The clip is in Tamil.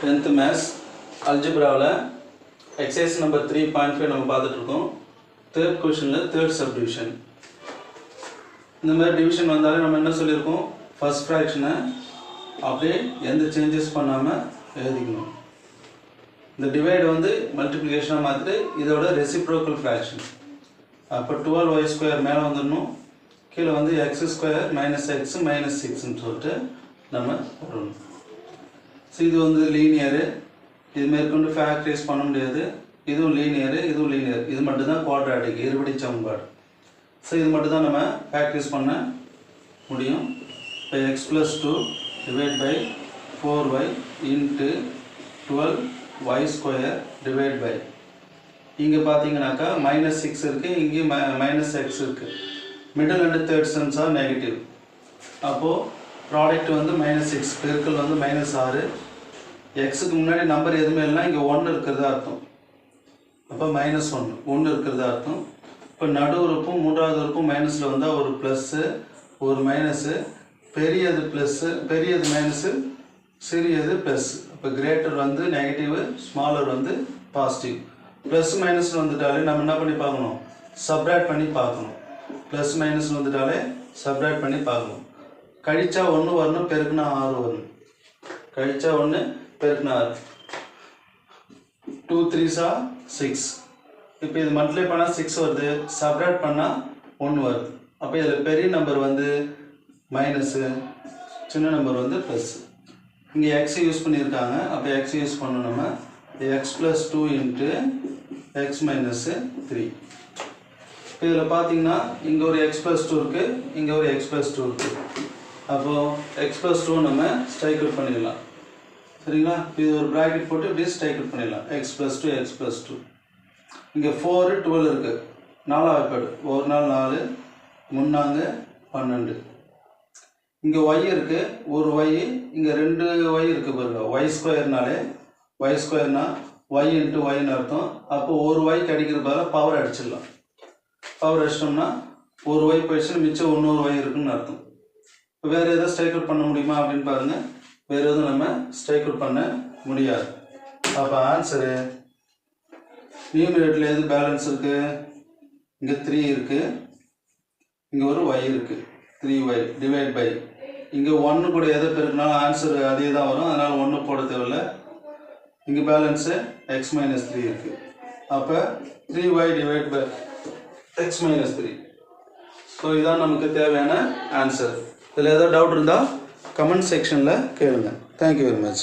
Tenth maths அல்ஜிப்ராவில் exercise number three point five நம்ம பார்த்துட்ருக்கோம். தேர்ட் கொஷனில் தேர்ட் சப் டிவிஷன் இந்த மாதிரி டிவிஷன் வந்தாலே நம்ம என்ன சொல்லியிருக்கோம்? ஃபர்ஸ்ட் ஃப்ராக்ஷனை அப்படியே எந்த சேஞ்சஸ் பண்ணாமல் எழுதிக்கணும். இந்த டிவைடு வந்து மல்டிப்ளிகேஷனாக மாற்றிட்டு இதோட ரெசிப்ரோக்கல் ஃப்ராக்ஷன் அப்போ டுவெல் ஒய் ஸ்கொயர் மேலே வந்துடணும். கீழே வந்து x square minus x minus சிக்ஸ்ன்னு சொல்லிட்டு நம்ம வரணும் ஸோ இது வந்து லீனியரு இது மேற்கொண்டு ஃபேக்டரைஸ் பண்ண முடியாது. இதுவும் லீனியரு இதுவும் லீனியர் இது மட்டும்தான் குவாட்ராட்டிக் இருபடி சமன்பாடு. ஸோ இது மட்டும்தான் நம்ம ஃபேக்டரைஸ் பண்ண முடியும். இப்போ x plus two divide by four y into twelve y square divide by இங்கே பார்த்தீங்கன்னாக்கா மைனஸ் சிக்ஸ் இருக்குது இங்கேயும் மைனஸ் எக்ஸ் இருக்குது middle and third signs are negative அப்போது ப்ராடக்ட் வந்து மைனஸ் சிக்ஸ் பெருக்கல் வந்து மைனஸ் ஆறு. எக்ஸுக்கு முன்னாடி நம்பர் எதுவுமே இல்லைனா இங்கே ஒன்று இருக்கிறதா அர்த்தம். அப்போ மைனஸ் ஒன்று ஒன்று இருக்கிறதா அர்த்தம். இப்போ நடு உறுப்பும் மூன்றாவது உறுப்பும் மைனஸில் வந்தால் ஒரு ப்ளஸ்ஸு ஒரு மைனஸு பெரியது ப்ளஸ்ஸு பெரியது மைனஸு சிறியது ப்ளஸ் இப்போ கிரேட்டர் வந்து நெகட்டிவ் ஸ்மாலர் வந்து பாசிட்டிவ் ப்ளஸ் மைனஸ் வந்துட்டாலே நம்ம என்ன பண்ணி பார்க்கணும்? சப்ராக்ட் பண்ணி பார்க்கணும். ப்ளஸ் மைனஸ் வந்துட்டாலே சப்ராக்ட் பண்ணி பார்க்கணும். கழிச்சா ஒன்று வரணும் பெருக்குனா ஆறு வரணும். கழிச்சா ஒன்று பெருக்கினார் டூ டூ த்ரீஸா சிக்ஸ் இப்போ இது மல்டிப்ளை பண்ணால் சிக்ஸ் வருது சப்ராக்ட் பண்ணால் ஒன்று வருது. அப்போ இதில் பெரிய நம்பர் வந்து மைனஸு சின்ன நம்பர் வந்து ப்ளஸ் இங்கே எக்ஸ் யூஸ் பண்ணியிருக்காங்க. அப்போ எக்ஸ் யூஸ் பண்ணணும் நம்ம. X plus two into x minus three இப்போ இதில் பார்த்தீங்கன்னா இங்கே ஒரு எக்ஸ் ப்ளஸ் டூ இருக்குது இங்கே ஒரு எக்ஸ் ப்ளஸ் டூ இருக்குது அப்போது எக்ஸ் ப்ளஸ் டூ நம்ம ஸ்ட்ரைக் அவுட் பண்ணிடலாம். சரிங்களா? இது ஒரு ப்ராக்கெட் போட்டு இப்படியே ஸ்ட்ரைக் அவுட் பண்ணிடலாம். X plus two x plus two இங்கே ஃபோரு டுவெல் இருக்குது நாலாவது பேடு ஒரு நாள் நாலு முன்னாங்க பன்னெண்டு. இங்கே ஒய் இருக்குது ஒரு ஒய் இங்கே ரெண்டு ஒய் இருக்குது பாருங்க. ஒய் ஸ்கொயர்னாலே ஒய் ஸ்கொயர்னா ஒய் இன்ட்டு ஒய்னு அர்த்தம். அப்போ ஒரு ஒய் கிடைக்கிற பதிலாக பவர் அடிச்சிடலாம். பவர் அடிச்சிட்டோம்னா ஒரு ஒய் போயிடுச்சுன்னா மிச்சம் இன்னொரு ஒய் இருக்குன்னு அர்த்தம். இப்போ வேறு எதாவது ஸ்ட்ரைக் அவுட் பண்ண முடியுமா அப்படின்னு பாருங்கள் வேறு எதுவும் நம்ம ஸ்ட்ரைக் அவுட் பண்ண முடியாது. அப்போ ஆன்சரு நியூமிரேட்டில் எது பேலன்ஸ் இருக்குது இங்கே த்ரீ இருக்குது இங்கே ஒரு ஒய் இருக்குது த்ரீ ஒய் டிவைட் பை இங்கே ஒன்று கூட எதை பெருக்கினாலும் ஆன்சர் அதே தான் வரும். அதனால் ஒன்று போட தேவையில்ல. இங்கே பேலன்ஸு எக்ஸ் மைனஸ் த்ரீ இருக்குது அப்போ three y divide by x minus three so இதான் நமக்கு தேவையான ஆன்சர் இதில் ஏதோ டவுட் இருந்தால் கமெண்ட் செக்ஷனில் கேளுங்க. Thank you very much